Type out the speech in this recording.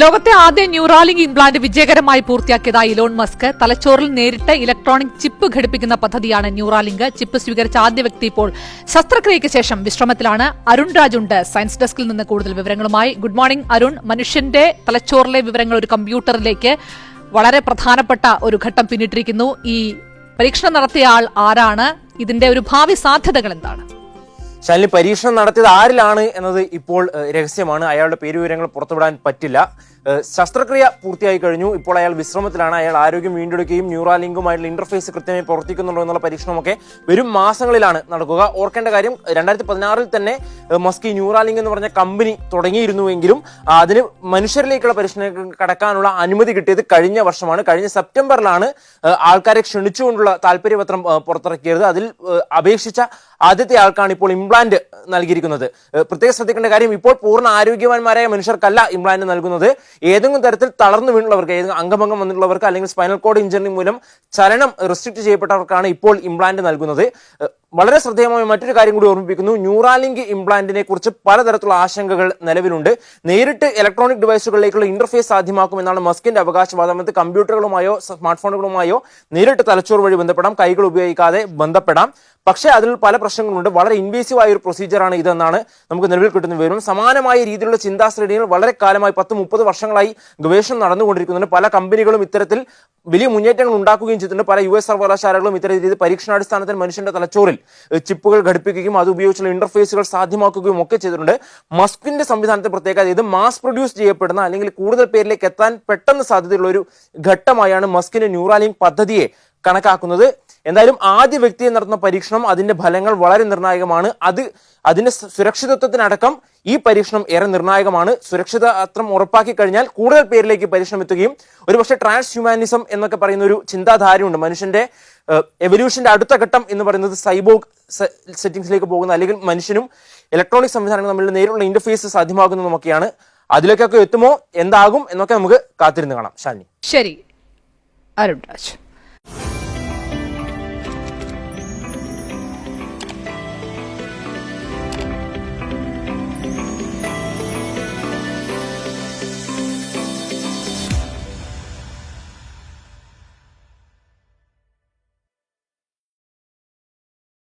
ലോകത്തെ ആദ്യ ന്യൂറാലിംഗ് ഇംപ്ലാന്റ് വിജയകരമായി പൂർത്തിയാക്കിയതായി ഇലോൺ മസ്ക് തലച്ചോറിൽ നേരിട്ട് ഇലക്ട്രോണിക് ചിപ്പ് ഘടിപ്പിക്കുന്ന പദ്ധതിയാണ് ന്യൂറാലിംഗ്. ചിപ്പ് സ്വീകരിച്ച ആദ്യ വ്യക്തി ഇപ്പോൾ ശസ്ത്രക്രിയയ്ക്ക് ശേഷം വിശ്രമത്തിലാണ്. അരുൺ രാജുണ്ട്. സയൻസ് ഡെസ്കിൽ നിന്ന് കൂടുതൽ വിവരങ്ങളുമായി. Good morning Arun. മനുഷ്യന്റെ തലച്ചോറിലെ വിവരങ്ങൾ ഒരു കമ്പ്യൂട്ടറിലേക്ക് വളരെ പ്രധാനപ്പെട്ട ഒരു ഘട്ടം പിന്നിട്ടിരിക്കുന്നു. ഈ പരീക്ഷണം നടത്തിയ ആൾ ആരാണ്? ഇതിന്റെ ഒരു ഭാവി സാധ്യതകൾ എന്താണ്? ശാലിനി പരീക്ഷണം നടത്തിയത് ആരിലാണ് എന്നത് ഇപ്പോൾ രഹസ്യമാണ്. അയാളുടെ പേരുവിവരങ്ങൾ പുറത്തുവിടാൻ പറ്റില്ല. ശസ്ത്രക്രിയ പൂർത്തിയായി കഴിഞ്ഞു. ഇപ്പോൾ അയാൾ വിശ്രമത്തിലാണ്. അയാൾ ആരോഗ്യം വീണ്ടെടുക്കുകയും ന്യൂറാലിങ്കുമായിട്ടുള്ള ഇന്റർഫേസ് കൃത്യമായി പ്രവർത്തിക്കുന്നുണ്ടോ എന്നുള്ള പരീക്ഷണമൊക്കെ വരും മാസങ്ങളിലാണ് നടക്കുക. ഓർക്കേണ്ട കാര്യം രണ്ടായിരത്തി പതിനാറിൽ തന്നെ മസ്കി ന്യൂറാലിംഗ് എന്ന് പറഞ്ഞ കമ്പനി തുടങ്ങിയിരുന്നുവെങ്കിലും അതിന് മനുഷ്യരിലേക്കുള്ള പരീക്ഷണം കടക്കാനുള്ള അനുമതി കിട്ടിയത് കഴിഞ്ഞ വർഷമാണ്. കഴിഞ്ഞ സെപ്റ്റംബറിലാണ് ആൾക്കാരെ ക്ഷണിച്ചുകൊണ്ടുള്ള താല്പര്യപത്രം പുറത്തിറക്കിയത്. അതിൽ അപേക്ഷിച്ച ആദ്യത്തെ ആൾക്കാണ് ഇപ്പോൾ ഇംപ്ലാന്റ് നൽകിയിരിക്കുന്നത്. പ്രത്യേകം ശ്രദ്ധിക്കേണ്ട കാര്യം ഇപ്പോൾ പൂർണ ആരോഗ്യവാന്മാരായ മനുഷ്യർക്കല്ല ഇംപ്ലാന്റ് നൽകുന്നത്. ഏതെങ്കിലും തരത്തിൽ തളർന്നു വീണുള്ളവർക്ക് ഏതെങ്കിലും അംഗഭംഗം വന്നിട്ടുള്ളവർക്ക് അല്ലെങ്കിൽ സ്പൈനൽ കോഡ് ഇഞ്ചറി മൂലം ചലനം റെസ്ട്രിക്ട് ചെയ്യപ്പെട്ടവർക്കാണ് ഇപ്പോൾ ഇംപ്ലാന്റ് നൽകുന്നത്. വളരെ ശ്രദ്ധേയമായ മറ്റൊരു കാര്യം കൂടി ഓർമ്മിപ്പിക്കുന്നു. ന്യൂറാലിങ്ക് ഇംപ്ലാന്റിനെ കുറിച്ച് പലതരത്തിലുള്ള ആശങ്കകൾ നിലവിലുണ്ട്. നേരിട്ട് ഇലക്ട്രോണിക് ഡിവൈസുകളിലേക്കുള്ള ഇന്റർഫേസ് സാധ്യമാക്കുമെന്നാണ് മസ്കിന്റെ അവകാശവാദം. അത് കമ്പ്യൂട്ടറുകളുമായോ സ്മാർട്ട് ഫോണുകളുമായോ നേരിട്ട് തലച്ചോറ് വഴി ബന്ധപ്പെടാം. കൈകൾ ഉപയോഗിക്കാതെ ബന്ധപ്പെടാം. പക്ഷേ അതിൽ പല പ്രശ്നങ്ങളുണ്ട്. വളരെ ഇൻവേസീവ് ആയ ഒരു പ്രൊസീജിയറാണ് ഇതെന്നാണ് നമുക്ക് നിലവിൽ കിട്ടുന്ന വിവരം. സമാനമായ രീതിയിലുള്ള ചിന്താശ്രേണികൾ വളരെ കാലമായി പത്ത് മുപ്പത് വർഷങ്ങളായി ഗവേഷണം നടന്നുകൊണ്ടിരിക്കുന്നുണ്ട്. പല കമ്പനികളും ഇത്തരത്തിൽ വലിയ മുന്നേറ്റങ്ങൾ ഉണ്ടാക്കുകയും ചെയ്തിട്ടുണ്ട്. പല യു എസ് സർവകലാശാലകളും ഇത്തരം രീതിയിൽ പരീക്ഷണാടിസ്ഥാനത്തിൽ മനുഷ്യന്റെ തലച്ചോറിൽ ചിപ്പുകൾ ഘടിപ്പിക്കുകയും അത് ഉപയോഗിച്ചുള്ള ഇന്റർഫേസുകൾ സാധ്യമാക്കുകയും ഒക്കെ ചെയ്തിട്ടുണ്ട്. മസ്കിന്റെ സംവിധാനത്തെ പ്രത്യേകത ഇത് മാസ് പ്രൊഡ്യൂസ് ചെയ്യപ്പെടുന്ന അല്ലെങ്കിൽ കൂടുതൽ പേരിലേക്ക് എത്താൻ പെട്ടെന്ന് സാധ്യതയുള്ള ഒരു ഘട്ടമായാണ് മസ്കിന്റെ ന്യൂറാലിംഗ് പദ്ധതിയെ കണക്കാക്കുന്നത്. എന്തായാലും ആദ്യ വ്യക്തിയെ നടത്തുന്ന പരീക്ഷണം അതിന്റെ ഫലങ്ങൾ വളരെ നിർണായകമാണ്. അത് അതിന്റെ സുരക്ഷിതത്വത്തിനടക്കം ഈ പരീക്ഷണം ഏറെ നിർണായകമാണ്. സുരക്ഷിതത്വം ഉറപ്പാക്കി കഴിഞ്ഞാൽ കൂടുതൽ പേരിലേക്ക് പരീക്ഷണം എത്തുകയും ഒരുപക്ഷെ ട്രാൻസ് ഹ്യൂമാനിസം എന്നൊക്കെ പറയുന്ന ഒരു ചിന്താധാരയുണ്ട്. മനുഷ്യന്റെ എവല്യൂഷന്റെ അടുത്ത ഘട്ടം എന്ന് പറയുന്നത് സൈബോഗ് സെറ്റിംഗ്സിലേക്ക് പോകുന്ന അല്ലെങ്കിൽ മനുഷ്യനും ഇലക്ട്രോണിക് സംവിധാനങ്ങൾ തമ്മിൽ നേരിട്ടുള്ള ഇന്റർഫേസ് സാധ്യമാകുന്നതുമൊക്കെയാണ്. അതിലേക്കൊക്കെ എത്തുമോ? എന്താകും? എന്നൊക്കെ നമുക്ക് കാത്തിരുന്ന് കാണാം. ഷാനി ശരി. അരുൺ രാജ്.